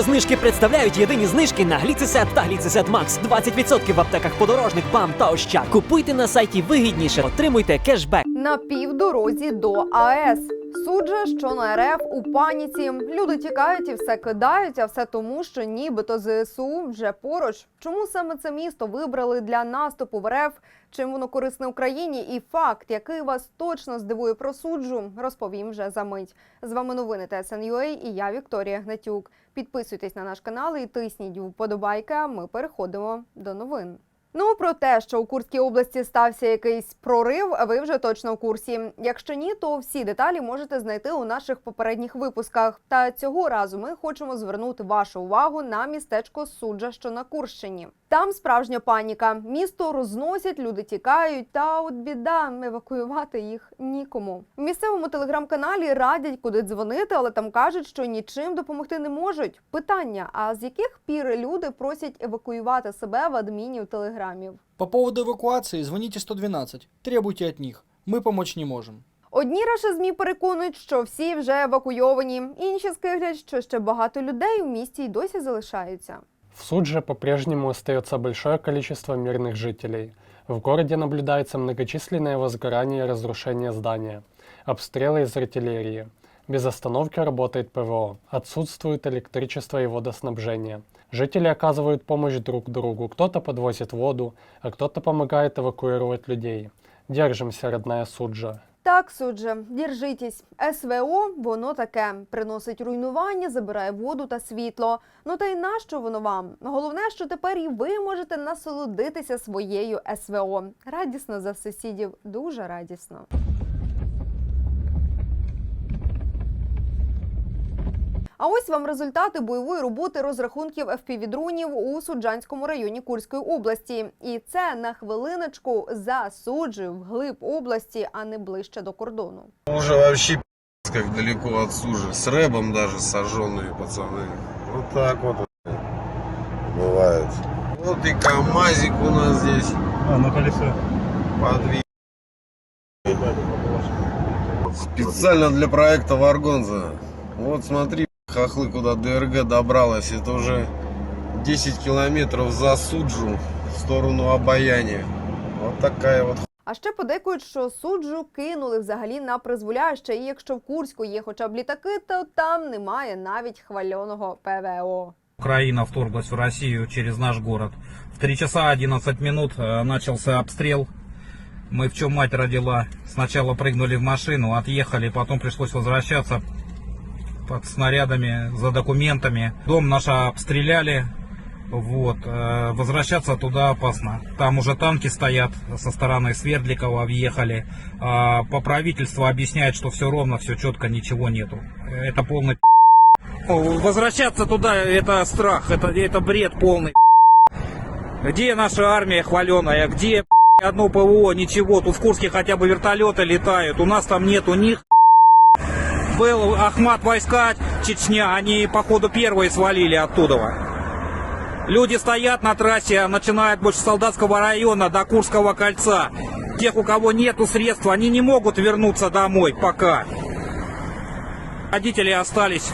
Знижки представляють єдині знижки на гліцисет та гліцисет Макс. 20% в аптеках подорожник, бам та ощад. Купуйте на сайті вигідніше, отримуйте кешбек. На півдорозі до АЕС. Суд же, що на РФ у паніці. Люди тікають і все кидають, а все тому, що нібито ЗСУ вже поруч. Чому саме це місто вибрали для наступу в РФ? Чим воно корисне Україні? І факт, який вас точно здивує про суджу, розповім вже за мить. З вами новини ТСНЮА і я Вікторія Гнатюк. Підписуйтесь на наш канал і тисніть вподобайки. Ми переходимо до новин. Ну про те, що у Курській області стався якийсь прорив, ви вже точно у курсі. Якщо ні, то всі деталі можете знайти у наших попередніх випусках. Та цього разу ми хочемо звернути вашу увагу на містечко Суджа, що на Курщині. Там справжня паніка. Місто розносять, люди тікають. Та от біда евакуювати їх нікому. В місцевому телеграм-каналі радять, куди дзвонити, але там кажуть, що нічим допомогти не можуть. Питання: а з яких пір люди просять евакуювати себе в адмінів телеграмів? По поводу эвакуации звоните 112. Требуйте от них. Мы помочь не можем. Одні раши змі переконують, що всі вже евакуйовані. Інші скиглять, що ще багато людей в місті й досі залишаються. В Судже по-прежнему остается большое количество мирных жителей. В городе наблюдается многочисленное возгорание и разрушение здания, обстрелы из артиллерии. Без остановки работает ПВО. Отсутствует электричество и водоснабжение. Жители оказывают помощь друг другу. Кто-то подвозит воду, а кто-то помогает эвакуировать людей. Держимся, родная Суджа. Так, судже, держитесь. СВО воно таке приносить руйнування, забирає воду та світло. Ну та й нащо воно вам? Головне, що тепер і ви можете насолодитися своєю СВО. Радісно за сусідів, дуже радісно. А ось вам результати бойової роботи розрахунків FPV-дронів у Суджанському районі Курської області. І це на хвилиночку за Суджею вглиб області, а не ближче до кордону. Уже вообще пи***ц, как далеко от сужи. С рэбом даже сожженные пацаны. Вот так вот бывает. Вот и КамАЗик у нас здесь А, на колесо. подвиг. Специально для проекта Варгонза. Вот смотри, хохлы, куда ДРГ добралась. Это уже 10 километров за Суджу в сторону обаяния. Вот такая вот А ще подейкують, що суджу кинули взагалі на призволяще. І якщо в Курську є хоча б літаки, то там немає навіть хвальоного ПВО. Украина вторглась в Россию через наш город. В 3 часа 11 минут э, начался обстрел. Мы в чем мать родила. Сначала прыгнули в машину, отъехали, потом пришлось возвращаться Под снарядами за документами. Дом наш обстреляли. Вот, э, возвращаться туда опасно. Там уже танки стоят со стороны Свердликова, въехали. А по правительству объясняют, что все ровно, все четко, ничего нету. Это полный Возвращаться туда это страх, это, это бред полный. Где наша армия хваленая? Где одно ПВО? Ничего. Тут в Курске хотя бы вертолеты летают. У нас там нету них. Был Ахмат войска Чечня, они походу первые свалили оттуда. Люди стоят на трассе, начиная от больше солдатского района до Курского кольца. Тех, у кого нету средств, они не могут вернуться домой пока. Родители остались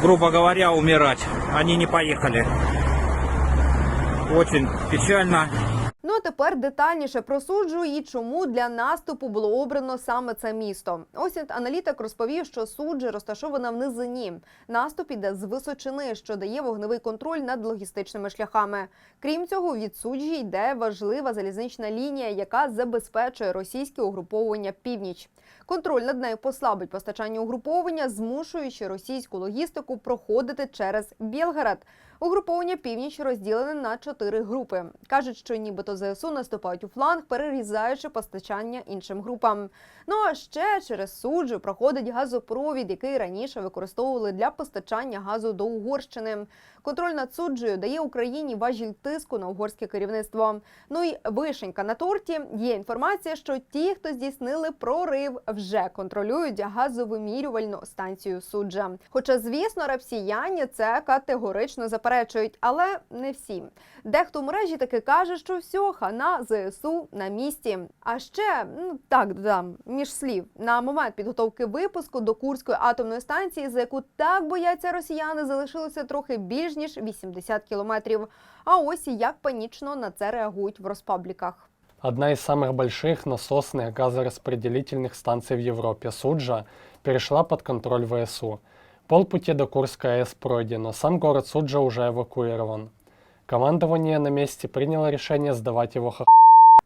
грубо говоря, умирать. Они не поехали. Очень печально. Ну тепер детальніше про суджу і чому для наступу було обрано саме це місто. Ось аналітик розповів, що суджа розташована в низині. Наступ іде з височини, що дає вогневий контроль над логістичними шляхами. Крім цього, від суджі йде важлива залізнична лінія, яка забезпечує російське угруповання північ. Контроль над нею послабить постачання угруповання, змушуючи російську логістику проходити через Білгород. Угруповання північ розділене на чотири групи. кажуть, що нібито ЗСУ наступають у фланг, перерізаючи постачання іншим групам. Ну а ще через суджу проходить газопровід, який раніше використовували для постачання газу до Угорщини. Контроль над суджею дає Україні важіль тиску на угорське керівництво. Ну і вишенька на торті є інформація, що ті, хто здійснили прорив, вже контролюють газовимірювальну станцію суджа. Хоча, звісно, росіяни це категорично заперечують, але не всі. Дехто в мережі таки каже, що все, хана ЗСУ на місці. А ще ну так додам між слів на момент підготовки випуску до Курської атомної станції, за яку так бояться росіяни, залишилося трохи більш ніж 80 кілометрів. А ось і як панічно на це реагують в розпабліках. Одна из самых больших насосных газораспределительных станций в Европе, Суджа, перешла под контроль ВСУ. Полпути до Курской АЭС пройдено, сам город Суджа уже эвакуирован. Командование на месте приняло решение сдавать его х...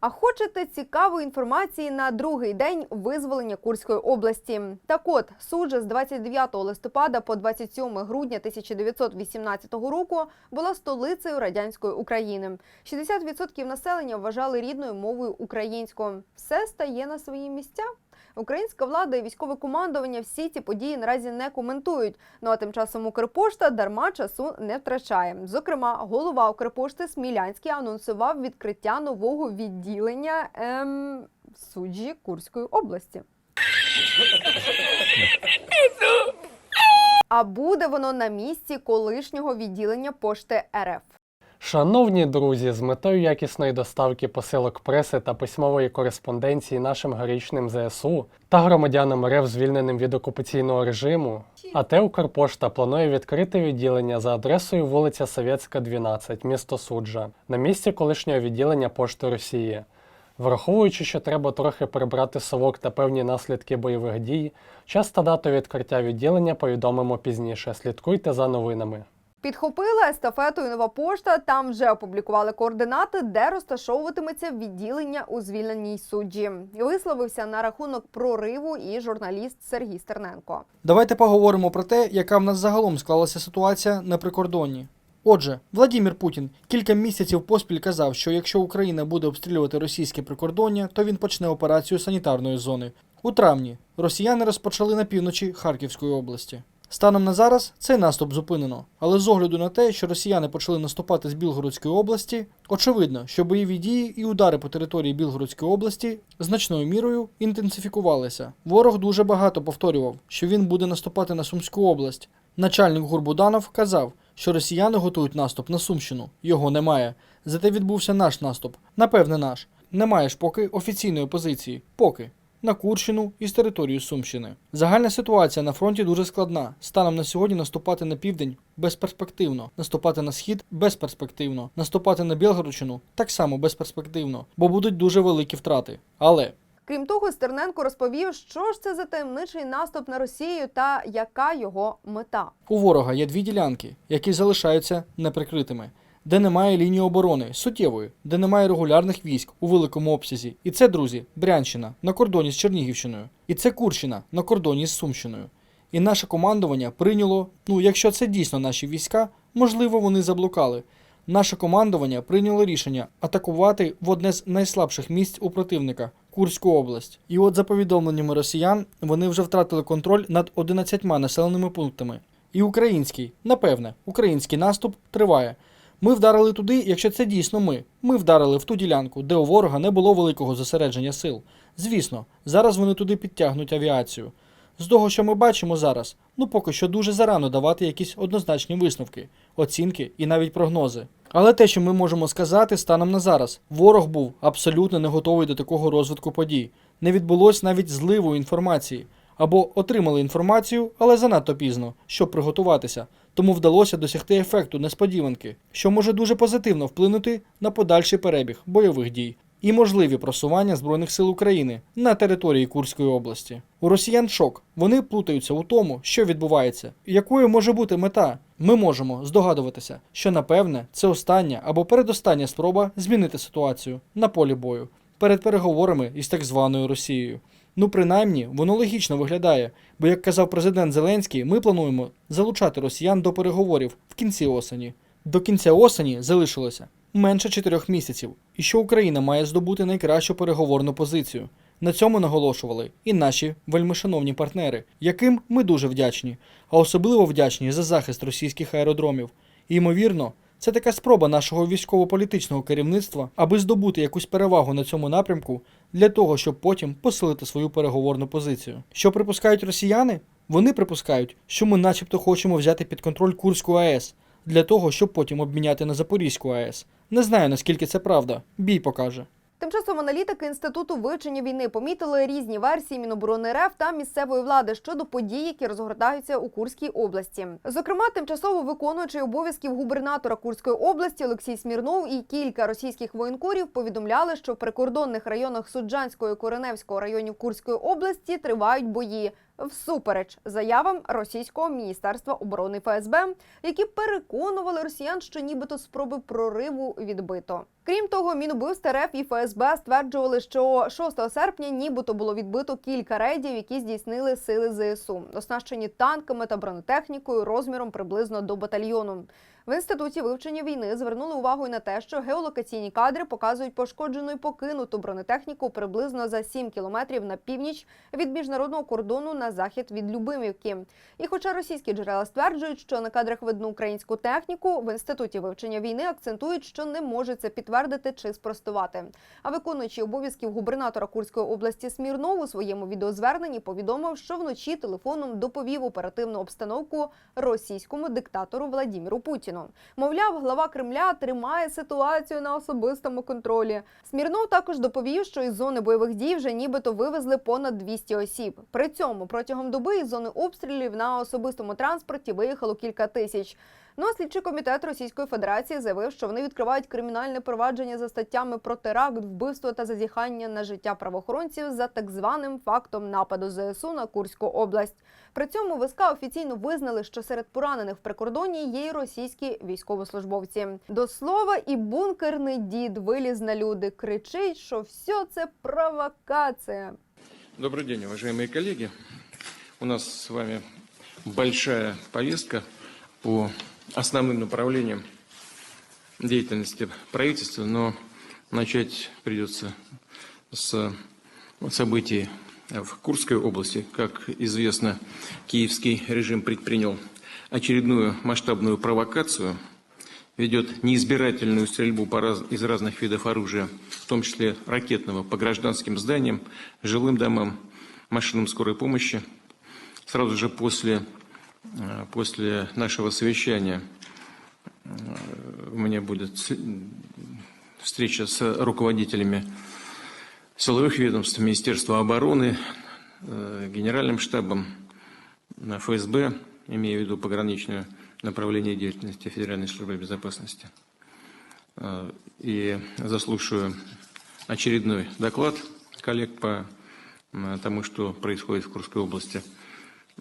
А хочете цікавої інформації на другий день визволення Курської області? Так от суджа з 29 листопада по 27 грудня 1918 року була столицею радянської України. 60% населення вважали рідною мовою українською. Все стає на свої місця. Українська влада і військове командування всі ці події наразі не коментують. Ну а тим часом Укрпошта дарма часу не втрачає. Зокрема, голова Укрпошти Смілянський анонсував відкриття нового відділення ем, суджі Курської області. А буде воно на місці колишнього відділення пошти РФ. Шановні друзі, з метою якісної доставки посилок преси та письмової кореспонденції нашим героїчним ЗСУ та громадянам РФ, звільненим від окупаційного режиму, АТ Укрпошта планує відкрити відділення за адресою вулиця Совєтська, 12, місто Суджа, на місці колишнього відділення пошти Росії. Враховуючи, що треба трохи прибрати совок та певні наслідки бойових дій, час та дату відкриття відділення повідомимо пізніше. Слідкуйте за новинами. Підхопила естафету і нова пошта. Там вже опублікували координати, де розташовуватиметься відділення у звільненій суджі. І висловився на рахунок прориву і журналіст Сергій Стерненко. Давайте поговоримо про те, яка в нас загалом склалася ситуація на прикордонні. Отже, Владімір Путін кілька місяців поспіль казав, що якщо Україна буде обстрілювати російське прикордоння, то він почне операцію санітарної зони. У травні росіяни розпочали на півночі Харківської області. Станом на зараз цей наступ зупинено, але з огляду на те, що росіяни почали наступати з Білгородської області, очевидно, що бойові дії і удари по території Білгородської області значною мірою інтенсифікувалися. Ворог дуже багато повторював, що він буде наступати на Сумську область. Начальник Гурбуданов казав, що росіяни готують наступ на Сумщину. Його немає. Зате відбувся наш наступ. Напевне, наш. Немає ж поки офіційної позиції. Поки. На Курщину і з території Сумщини. Загальна ситуація на фронті дуже складна. Станом на сьогодні наступати на південь безперспективно, наступати на схід безперспективно, наступати на Білгородщину так само безперспективно, бо будуть дуже великі втрати. Але Крім того, Стерненко розповів, що ж це за таємничий наступ на Росію та яка його мета. У ворога є дві ділянки, які залишаються неприкритими, де немає лінії оборони суттєвої, де немає регулярних військ у великому обсязі. І це, друзі, Брянщина на кордоні з Чернігівщиною, і це Курщина на кордоні з Сумщиною. І наше командування прийняло, ну якщо це дійсно наші війська, можливо, вони заблукали. Наше командування прийняло рішення атакувати в одне з найслабших місць у противника Курську область. І от за повідомленнями росіян, вони вже втратили контроль над 11 населеними пунктами. І український, напевне, український наступ триває. Ми вдарили туди, якщо це дійсно ми. Ми вдарили в ту ділянку, де у ворога не було великого зосередження сил. Звісно, зараз вони туди підтягнуть авіацію. З того, що ми бачимо зараз, ну поки що дуже зарано давати якісь однозначні висновки, оцінки і навіть прогнози. Але те, що ми можемо сказати станом на зараз, ворог був абсолютно не готовий до такого розвитку подій. Не відбулось навіть зливу інформації. Або отримали інформацію, але занадто пізно, щоб приготуватися, тому вдалося досягти ефекту несподіванки, що може дуже позитивно вплинути на подальший перебіг бойових дій і можливі просування Збройних сил України на території Курської області. У росіян шок. Вони плутаються у тому, що відбувається, якою може бути мета. Ми можемо здогадуватися, що напевне це остання або передостання спроба змінити ситуацію на полі бою перед переговорами із так званою Росією. Ну, принаймні, воно логічно виглядає, бо, як казав президент Зеленський, ми плануємо залучати росіян до переговорів в кінці осені. До кінця осені залишилося менше чотирьох місяців, і що Україна має здобути найкращу переговорну позицію. На цьому наголошували і наші вельмишановні партнери, яким ми дуже вдячні, а особливо вдячні за захист російських аеродромів. І, ймовірно, це така спроба нашого військово-політичного керівництва, аби здобути якусь перевагу на цьому напрямку для того, щоб потім посилити свою переговорну позицію. Що припускають росіяни? Вони припускають, що ми начебто хочемо взяти під контроль Курську АЕС. для того, щоб потім обміняти на Запорізьку АЕС. Не знаю наскільки це правда. Бій покаже. Тим часом аналітики інституту вивчення війни помітили різні версії Міноборони РФ та місцевої влади щодо подій, які розгортаються у Курській області. Зокрема, тимчасово виконуючий обов'язків губернатора Курської області Олексій Смірнов і кілька російських воєнкорів повідомляли, що в прикордонних районах Суджанського і Кореневського районів Курської області тривають бої. Всупереч заявам російського міністерства оборони ФСБ, які переконували росіян, що нібито спроби прориву відбито. Крім того, Мінубивств РФ і ФСБ стверджували, що 6 серпня нібито було відбито кілька рейдів, які здійснили сили ЗСУ, оснащені танками та бронетехнікою розміром приблизно до батальйону. В інституті вивчення війни звернули увагу й на те, що геолокаційні кадри показують пошкоджену і покинуту бронетехніку приблизно за 7 кілометрів на північ від міжнародного кордону на захід від Любимівки. І хоча російські джерела стверджують, що на кадрах видно українську техніку, в інституті вивчення війни акцентують, що не можуть це підтвердити чи спростувати. А виконуючий обов'язків губернатора Курської області Смірнов у своєму відеозверненні повідомив, що вночі телефоном доповів оперативну обстановку російському диктатору Владіміру Путіну. Мовляв, глава Кремля тримає ситуацію на особистому контролі. Смірнов також доповів, що із зони бойових дій вже нібито вивезли понад 200 осіб. При цьому протягом доби із зони обстрілів на особистому транспорті виїхало кілька тисяч. Ну а слідчий комітет Російської Федерації заявив, що вони відкривають кримінальне провадження за статтями про теракт, вбивство та зазіхання на життя правоохоронців за так званим фактом нападу ЗСУ на Курську область. При цьому ВСК офіційно визнали, що серед поранених в прикордонні є й російські військовослужбовці. До слова, і бункерний дід виліз на люди, кричить, що все це провокація. Добрый день, уважаемые коллеги. У нас с вами большая повестка по основным направлениям деятельности правительства, но начать придется с событий в Курской области. Как известно, киевский режим предпринял очередную масштабную провокацию, ведет неизбирательную стрельбу по раз- из разных видов оружия, в том числе ракетного, по гражданским зданиям, жилым домам, машинам скорой помощи. Сразу же после, после нашего совещания э, у меня будет встреча с руководителями силовых ведомств, Министерства обороны, э, Генеральным штабом э, ФСБ, имея в виду пограничное направление деятельности Федеральной службы безопасности. Э, И заслушаю очередной доклад коллег по э, тому, что происходит в Курской области.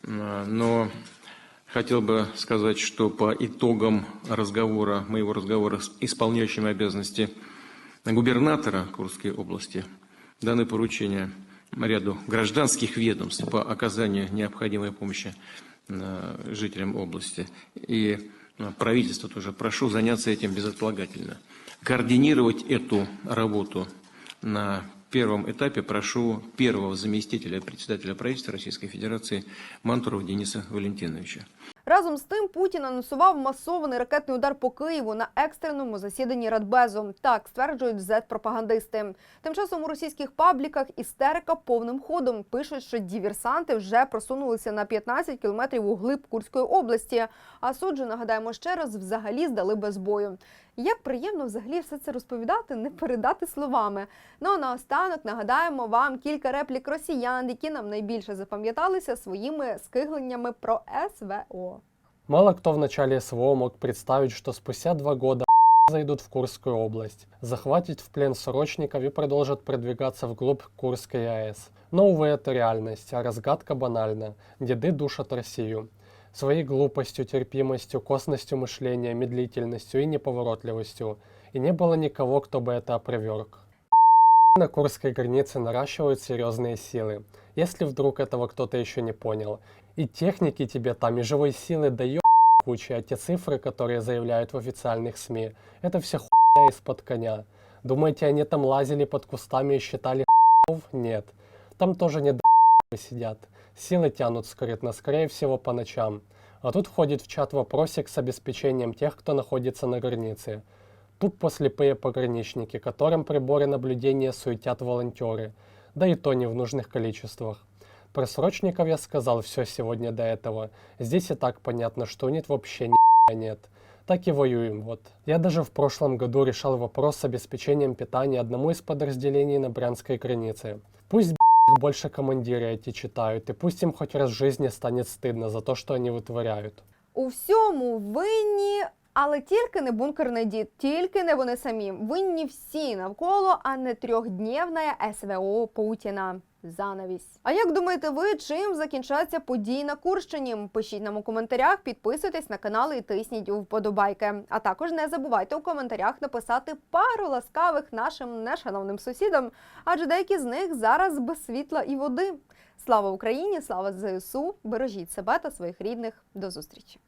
Э, Но хотел бы сказать, что по итогам разговора, моего разговора с исполняющим обязанности губернатора Курской области даны поручения ряду гражданских ведомств по оказанию необходимой помощи э, жителям области. И э, правительство тоже прошу заняться этим безотлагательно. Координировать эту работу на первом этапе прошу первого заместителя председателя правительства Российской Федерации Мантурова Дениса Валентиновича. Разом з тим Путін анонсував масований ракетний удар по Києву на екстреному засіданні Радбезу. Так стверджують зет-пропагандисти. Тим часом у російських пабліках істерика повним ходом пишуть, що діверсанти вже просунулися на 15 кілометрів у глиб Курської області. А суджу, нагадаємо ще раз, взагалі здали без бою. Як приємно взагалі все це розповідати, не передати словами. Ну а наостанок нагадаємо вам кілька реплік росіян, які нам найбільше запам'яталися своїми скигленнями про СВО. Мало кто в начале СВО мог представить, что спустя два года зайдут в Курскую область, захватят в плен срочников и продолжат продвигаться вглубь Курской АЭС. Но, увы, это реальность, а разгадка банальна. Деды душат Россию. Своей глупостью, терпимостью, косностью мышления, медлительностью и неповоротливостью. И не было никого, кто бы это опроверг. На Курской границе наращивают серьезные силы. Если вдруг этого кто-то еще не понял. И техники тебе там, и живой силы дает куча, а те цифры, которые заявляют в официальных СМИ, это все хуйня из-под коня. Думаете, они там лазили под кустами и считали хуев? Нет. Там тоже не сидят. Силы тянут скрытно, скорее всего, по ночам. А тут входит в чат вопросик с обеспечением тех, кто находится на границе. Тупо слепые пограничники, которым приборы наблюдения суетят волонтеры, да и то не в нужных количествах. Про срочников я сказал все сегодня до этого. Здесь и так понятно, что нет вообще ни нет. Так и воюем, вот. Я даже в прошлом году решал вопрос с обеспечением питания одному из подразделений на Брянской границе. Пусть больше командиры эти читают, и пусть им хоть раз в жизни станет стыдно за то, что они вытворяют. У всьому винні, але тільки не бункерний дід, тільки не вони самі. Винні всі навколо, а не трьохдневна СВО Путіна. Занавість. А як думаєте ви, чим закінчаться події на Курщині? Пишіть нам у коментарях, підписуйтесь на канал і тисніть у вподобайки. А також не забувайте у коментарях написати пару ласкавих нашим нешановним сусідам, адже деякі з них зараз без світла і води. Слава Україні! Слава ЗСУ! Бережіть себе та своїх рідних. До зустрічі!